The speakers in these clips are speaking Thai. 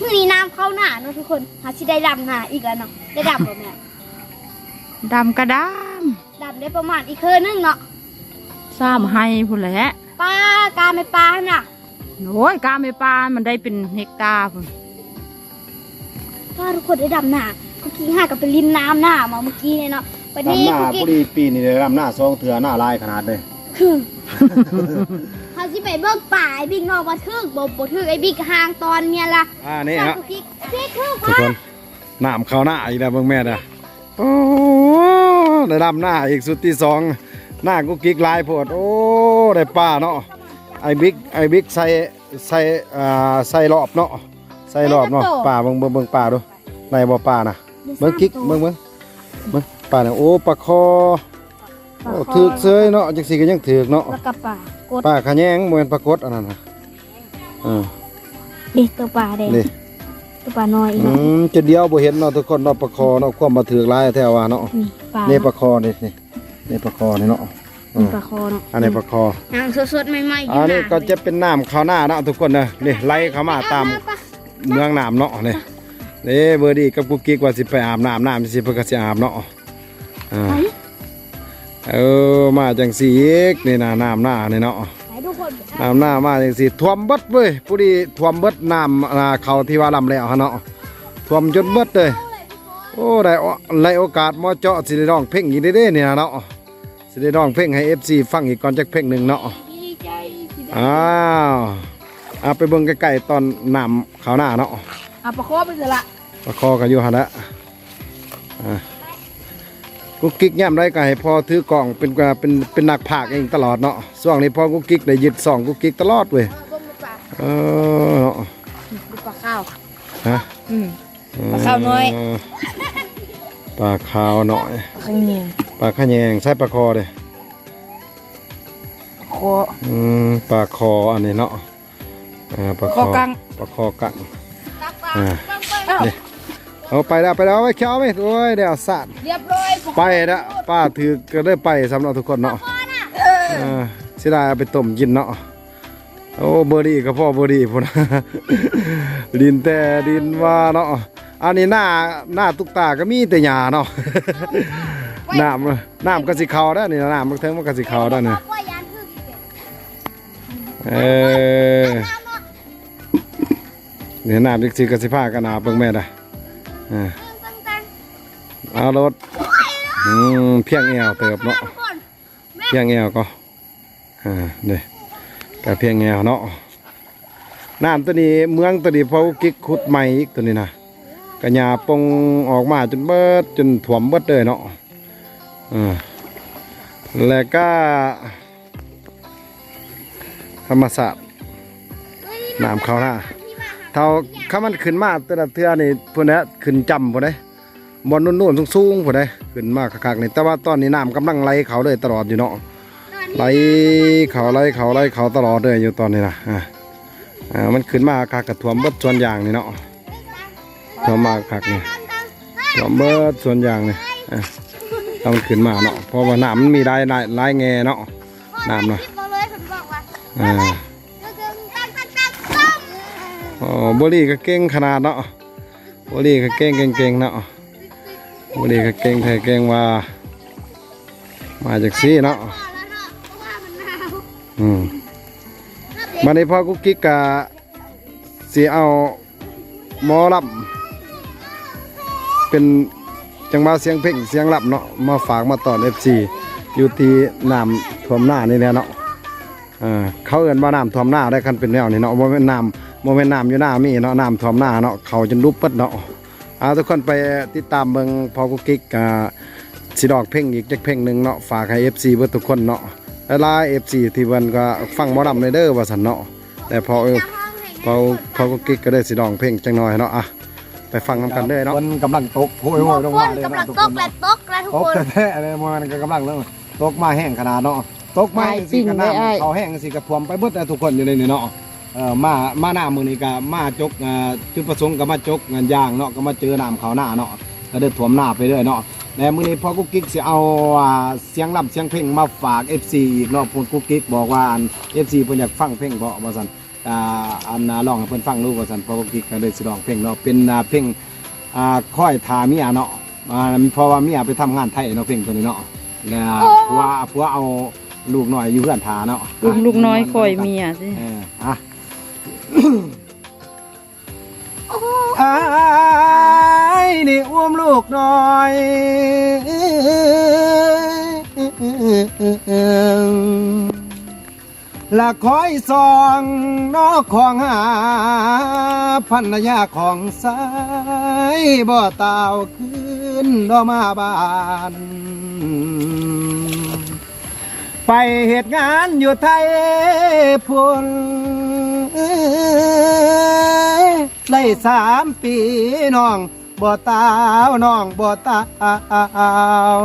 มือนี้น้ำเข้าหนาเนาะทุกคนหาชิได้ดำหนาอีกแล้วเนาะได้ดำแบบเนี้ยดำกระดดำได้ประมาณอีกคืนนึงเนาะำซ้ำให้พุ่นแหละปลากาไม่ปลาน่ะโอ้ยกาไม่ปานมันได้เป็นเฮกตาร์พุ่นถ้าทุกคนได้ดำหนากุ๊กกิ๊กหากับไปริมน้ำหน้ามาเมื่อกี้เนี่ยเนาะวันดำนี้หน้ากุ๊กพกิ๊อกดีปีนี้ได้ดำหน้าซองเถื่อหน้าลายขนาดเลย คือเขาสิไปเบิกป่าไอ้บิ๊กนอกมาทึกบ่บ่ทึกไอ้บิ๊กห่างตอนเนี่ยละอ่านี่ถ้าฮะกุ๊กกิ๊กบิ๊กทึกทุกคนน้ำเข้าหน้าอีกแล้วเบิ่งแม่เด้อโอ้ได้ดำหน้าอีกสุดที่สองหน้ากุ๊กกิ๊กลายโพดโอ้ได้ป้าเนาะไอ้บิ๊กไอ้บิ๊กใส่ใส่อ่าใส่รอบเนาะใส่รอบเนาะป้าเบิ่งเบิ่งเบิ่งป้าดูในบ่ป้าน่ะเบิ่งกิ๊กเบิ่งเบิ่งเบิ่งป้าเนี่ยโอ้ปลาคอโอ้ถึกเซยเนาะจังสิก็ยังถึกเนาะ แล้วก็ป่า กดป้าขะแยงบ่แม่นปลากดอันนั้นน่ะเออดิตัวป่าแดงนี่ตัวป่าน้อยอีกอืเนาะมจะเดียวบ่เห็นเนาะทุกคนเนาะปลาคอเนาะความมาถือกหลายแท้ว่าเนาะนี่ป่านี่ปลาคอนี่นี่นี่ปลาคอนี่เนาะอืนี่มปลาคอเนาะอันนี้ปลาคอย่างสดๆใหม่ๆออัยู่นหนี้น้าก็จะเป็นน้ำข้าวหน้าเนาะทุกคนเนาะนี่ไหลเข้ามาตามเมืองน้ำเนาะนี่นี่เบอร์ดี้กับกุ๊กกิ๊กว่าสิไปอาบน้ำน้ำสิเพิ่นก็สิอาบเนาะอ่า เออมาจังสีอีกนี่นะน้ำหน้านี่เนาะไหนทุกคนน้ำหน้ามาจังสีท่วมเบิดเว้ยผู้ดีท่วมเบิดน้ำอ่าเขาที่ว่าลำแล้วฮะเนาะท่วมจนเบิดเลยโอ้ได้โอได้โอกาสมาเจาะสิได้ร้องเพลงอีกเด้ๆเนี่ยเนาะสิได้ร้องเพลงให้ FC ฟังอีกก่อนจักเพลงหนึ่งเนาะดีใจที่ได้อ้าวเอาไปเบิ่งใกล้ๆตอนน้ำขาวหน้าเนาะอะประคอไปเถอะละประคอกันอยู่หั่นละอ่า กุ๊กกิ๊กย่ำได้ก็ให้พ่อถือกล่องเป็นกว่าเป็นเป็นนักพากย์เองตลอดเนาะช่วงนี้พ่อกุ๊กกิ๊กได้ยึดสองกุ๊กกิ๊กตลอดเว้ยเบิ่งป่าเออเนาะดูปลาข้าวฮะอืมปลาขาวน้อยปลาขาวหน่อยข้างเนียงปลาขะแยงใส่ปลาคอเลยคออืมปลาคออันนี้เนาะอ่าปลาคคออกังปลาคอกังตักปลาอ่าเบิ่งเบิ่งอ้าวนี่ เอาไปแล้วไปแล้วเอาไปเขียวไหมโอ้ยเดี๋ยวสาดเรียบร้อยประคอไปแล้วป้าถือก็ได้ไปสำหรับทุกคนเนาะอ่าเสียดายเอาไปต้มกินเนาะโอ้เบอร์ดี้กับพ่อเบอร์ดี้พุ่นดินแต่ดินว่าเนาะอันนี้หน้าหน้าตุกตาก็มีแต่หญ้าเนาะน้ำน้ำก็สิเขาได้อนี่น้ำมันเทิงมันก็สิเขาได้อเนี่ยว่ายานทึกอีกแล้วเออเนี่ยน้ำจักสิกสิพากันอาบเบิ่งแม่ได้อ่าตั้งแต่ เอารถอืมเพียงแอวเติบเนาะเพียงแอวก็อ่าเนี่ยก็เพียงแอวเนาะน้ำตัวนี้เมืองตัวนี้เขากิ๊กขุดใหม่อีกตัวนี้นะกระยาปงออกมาจนเบิดจนถ่วมเบิดเลยเนาะอ่าแล้วก็ธรรมศาสตร์น้ำเขาหน้า ท่าข้ามันขึ้นมาแต่ละเทือนี่พวกนี้ขึ้นจำพวกนี้บอลนุ่นๆสูงๆพวกนี้ขึ้นมากคักๆนี่แต่ว่าตอนนี้น้ำกำลังไหลเขาเลยตลอดอยู่เนาะไหลเขาไหลเขาไหลเขาตลอดเลยอยู่ตอนนี้นะอ่าอ่ามันขึ้นมาคักกระถ่วมเบิดส่วนอย่างนี่เนาะถ่วมมาคักนี่ถ่วมเบิดส่วนอย่างนี่อ่าต้องขึ้นมาเนาะเพราะว่าน้ำมันมีหลายหลายหลายแงเนาะน้ำน่ะคิดมาเลยผมบอกว่า อ่า ก็คือตั้งตั้งตั้งตั้ง อ๋อบุรีก็เก่งขนาดเนาะบุรีก็เก่งเก่งเก่งเนาะบุรีก็เก่งแท้เก่งว่า มาจากซีเนาะอแล้วเนาะเพราะว่ามันหนาวอืมวันพ่อกุ๊กกิ๊กกะสีเอาหมอลับเป็นจังหวะเสียงเพลงเสียงลับเนาะมาฝากมาตอนเอฟซีอยู่ที่น้ำท่วมหน้านี่แหละเนาะเออเขาเอิ้นว่าน้ำท่วมหน้าได้คันเป็นแนวนี่เนาะโมเมนน้ำ โมเมนน้ำอยู่หน้ามีเนาะน้ำท่วมหน้าเนาะเขาจนรุบเปิดเนาะเอาทุกคนไปติดตามเบิ่งพ่อกุ๊กกิ๊กกะสิดอกเพลงอีกจักเพลงหนึ่งเนาะฝากให้เอฟซีเพื่อทุกคนเนาะหลายเอฟซีที่เพิ่นก็ฟังหมอลำในเด้อว่าสันเนาะแต่พอเออพอพอก็กิ๊กก็ได้สิร้องเพลงจังหน่อยเนาะอะไปฟังนำกันเด้อเนาะคนกำลังตกโหยโหยลงฝมานเลยกำลันะงทุกตคกนและตกและทุกตกคนแท้ๆอะไรมันก็กำลังเริ่มตกมาแห้งขนาดเนาะตกมาสิกระน้ำเขาแห้งสิกระท่วมไปเบิดแต่ทุกคนอยู่ในนี่เนาะ เออมามาหน้ามือนี้ก็มาจกอ่าจุดประสงค์ก็มาจกงานยางเนาะก็มาเจอน้ำเขาหน้าเนาะก็ได้ท่วมหน้าไปเรื่อยเนาะและมื้อนี้พ่อกุ๊กกิ๊กสิเอาอ่าเสียงล่ำเสียงเพลงมาฝาก FC อีกเนาะเพิ่นกุ๊กกิ๊กบอกว่าอัน FC เพิ่นอยากฟังเพลงเพราะว่าซั่นอ่าอันน่ะร้องให้เพิ่นฟังรู้ว่าซั่นพ่อกุ๊กกิ๊กก็เลยสิร้องเพลงเนาะเป็นอ่าเพลงอ่าค่อยทาเมียเนาะอ่าเพราะว่าเมียไปทำงานไทยเนาะเพลงตัวนี้เนาะแล้วผัวผัวเอาลูกน้อยอยู่เพื่อนทาเนาะ ลูกลูกน้อยคอยเมียสิ เอออะ อายนี่อุ้มลูกน้อยละคอยซองนอกของหาพันยาของสายบ่ตาวขึ้นดอมาบาน ไปเหตุงานอยู่ไทยพุ่น ได้สามปีน้องบ่ตาวน้องบ่ตาว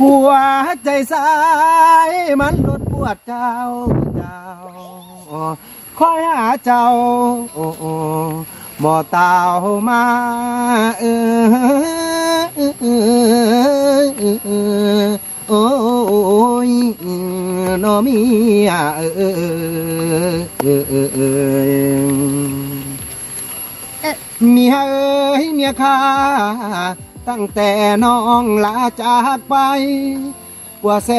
หัวใจสายมันลดปวดเจ้าเจ้าคอยหาเจ้าโอ้โอ้บ่ตาวมาเออ โอ้ยน้อเมียเออเออเออเออเออเมียเอ้ยเมียข้าตั้งแต่น้องลาจากไป กว่าแส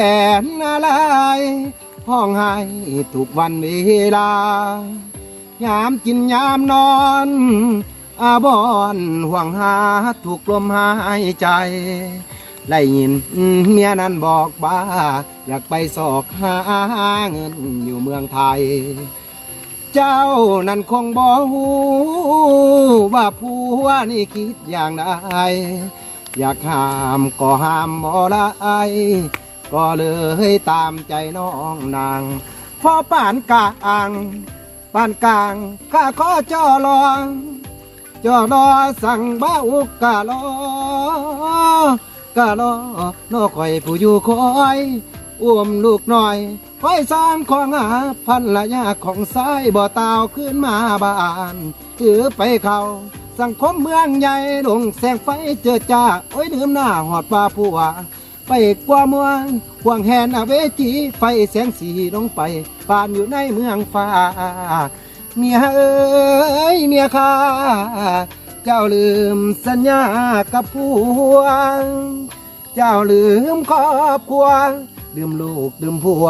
นอะไรห้องให้ทุกวันเวลายามกินยามนอนอาบอนห่วงหาถูกลมหายใจ ได้ยินเมียนั้นบอกบ้าอยากไปสอกหาเงินอยู่เมืองไทย เจ้านั้นคงบอกหูว่าผัวนี่คิดอย่างใดอยากห้ามก็ห้ามบ่ได้ก็เลยตามใจน้องนางพอป่านกลางป่านกลางข้าขอจอรองจอรอสั่งบ้าอุกกะลอ กะลอนอคอยผู้อยู่คอยอ้วมลูกน่อยคอยสร้างของหาพันละยาของสายบ่อตาวขึ้นมาบ้านถือไปเขาสังคมเมืองใหญ่ลงแสงไฟเจอจ้าโอ้ยลืมหน้าหอดปลาผัวไปกว่าเมืองห่วงแหนอเวจีไฟแสงสีลงไปปานอยู่ในเมืองฟ้าเมียเอ้ยเมียข้า เจ้าลืมสัญญากับผัว เจ้าลืมครอบครัวลืมลูกลืมผัว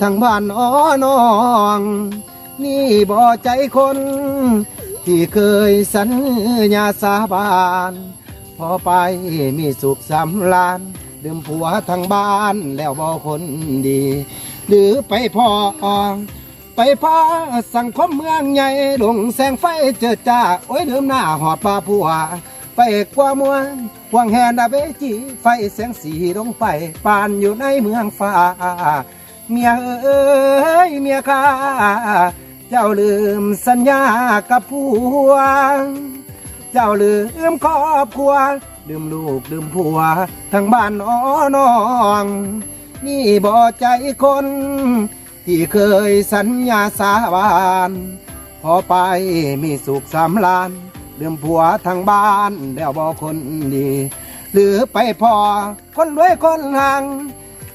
ทั้งบ้านอ้อน้อง นี่บ่ใจคน ที่เคยสัญญาสาบานพอไปมีสุขสำลานลืมผัวทั้งบ้านแล้วบ่คนดี หรือไปพอ ไปพาสังคมเมืองใหญ่ลงแสงไฟเจอจ้าโอ้ยลืมหน้าหอดปลาผัวไปกว่ามวนหวงแหนดาเวจีไฟแสงสีลงไปปานอยู่ในเมืองฟ้า เมียเอ้ยเมียข้าเจ้าลืมสัญญากับผัว เจ้าลืมครอบครัวลืมลูกลืมผัว ทั้งบ้านอ้อน้อง นี่บ่ใจคน ที่เคยสัญญาสาบานพอไปมีสุขสำลานลืมผัวทางบ้านแล้วบ่คนดี หรือไปพอคนรวยคนห่าง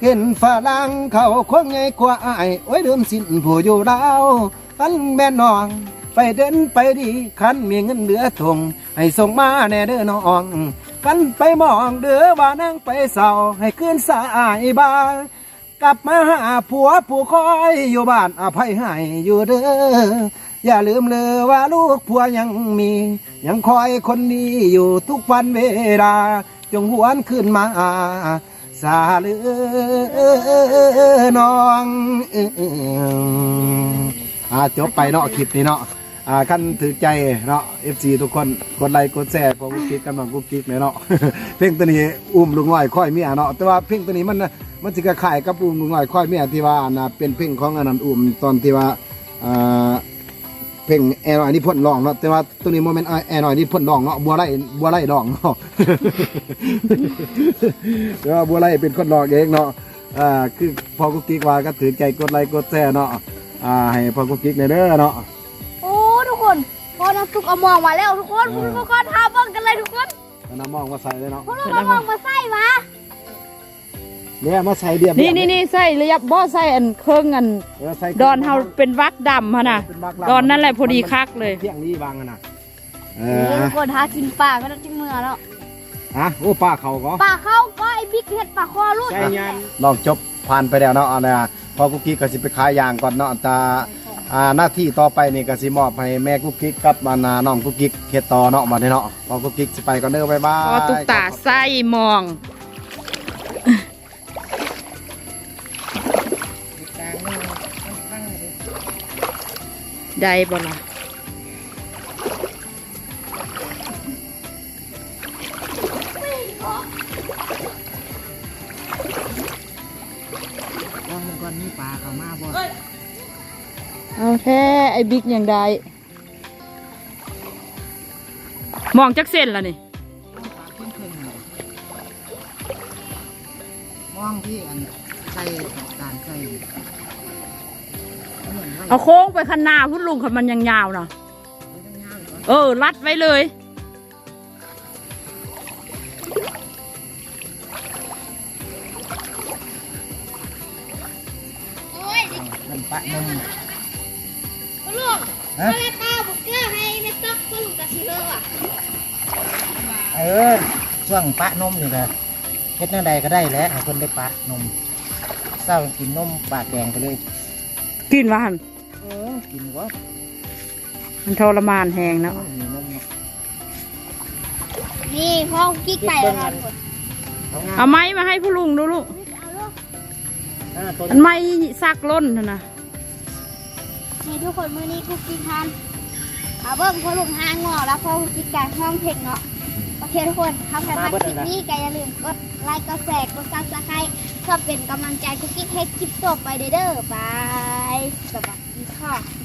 เห็นฝรั่งเขาคงไงกว่าอายโอ้ยลืมสิ้นผู้อยู่ดาวอันแม่นอง ไปเดินไปดีคันมีเงินเหลือทงให้ส่งมาแน่เด้อน้องกันไปมองเด้อว่านั่งไปเศร้าให้คืนสายบา กลับมาหาผัวผู้คอยอยู่บ้านอภัยให้อยู่เด้ออย่าลืมเลยว่าลูกผัวยังมี ยังคอยคนดีอยู่ทุกวันเวลา จงหวนขึ้นมาสาเลือน้องอ่าจบไปเนาะคลิปนี้เนาะอ่ากันถือใจเนาะ FC ทุกคนกดไลค์กดแชร์ของกุ๊กกิ๊กกันบ้างกุ๊กกิ๊กเลยเนาะเพลงตัวนี้อุ้มลุงน้อยค่อยเมียเนาะแต่ว่าเพลงตัวนี้มันนะ มันสิกระขายกับอุ้มลุงน้อยค่อยเมียที่ว่าอันน่ะเป็นเพลงของอันนั้นอุ้มตอนที่ว่าอ่าเพลงแอร์น้อยนี่พ่นร้องเนาะแต่ว่าตัวนี้โมเมนต์แอร์น้อยนี่พ่นร้องเนาะบัวไล่บัวไล่ร้องเนาะแต่ว่าบัวไล่เป็นคนร้องเองเนาะอ่าคือพอกุ๊กกิ๊กว่าก็ถือใจกดไลค์กดแชร์เนาะอ่าให้พอกุ๊กกิ๊กในเด้อเนาะโอ้ทุกคนพอคนน้ำซุกเอามองมาแล้วทุกคนอ่าทุกคนทาเบิ่งกันเลยทุกคนเอาน้ำมองมาใส่เลยเนาะพวกเราเอามองมาใส่มา เนี่ยมาใส่เดียบนี่นี่นี่ใส่ระยะบ่ใส่อันเครื่องอันเออใส่ดอนเฮาเป็นวักดำฮะน่ะเป็บักลำดอนนั่นแหละพอดีคักเลยเที่ยงนี้วางกันนะเอนี่อทุกคนหากินปลาก็ต้องจิ้มมือแล้วอะโอ้ป้าเขาก็ปลาเข้าก็ไอ้บิ๊กเห็ดปลาคอลูกใช่ยันลองจบผ่านไปแล้วเนาะเอาเนี่ยพอกุ๊กกิ๊กก็สิไปขายยางก่อนเนาะแต่อ่าหน้าที่ต่อไปนี่ก็สิมอบให้แม่กุ๊กกิ๊กกับมานาน้องกุ๊กกิ๊กเฮ็ดต่อเนาะมาเนาะพอกุ๊กกิ๊กสิไปก่อนเด้อบ๊ายบายพอตุกตาใส่มอง ได้บ่ล่ะว่างมันก่อนมีปลาเข้ามาบ่เอาแท้ไอ้บิ๊กยังได้มองจักเส้นละนี่มองที่อันใส่การใส่ เอาโค้งไปข้างหน้าพุ่นลุงคันมันยังยาวนะเออ รัดไว้เลยโอ้ยมันปะนมลูกมาแล้วตาบุกเกอร์ให้แม่ต๊อกก็ลุงกับชิเลอร์อะเออช่วงปะนมนี่ก็เฮ็ดแนวใดก็ได้แหล้วให้คนได้ปะนมเศร้ากินนมปากแดงไปเลย กินว่าหันเออกินวะมันทรมานแหงเนาะมีนมเนาะนี่พ่อกิ๊กไปแล้วนะทุกคนเอางาเอาไม้มาให้ผู้ลุงดูลูกเอาลูกอ่าตัวอันไม้ซักล้นน่ะนะนี่ทุกคนมื้อนี้คุกกิ๊กทานเอาเบิ่งพ่อลุงหางอแล้วพ่อกิ๊กการห้องเพลงเนาะโอ เคทุกคนทำกันมาคลิปนี้ก็อย่าลืมกดไลค์ กดแชร์ กดซับสไครต์เพื่อเป็นกำลังใจคุกกี้ให้คลิปต่อไปเด้อ บาย สวัสดีค่ะ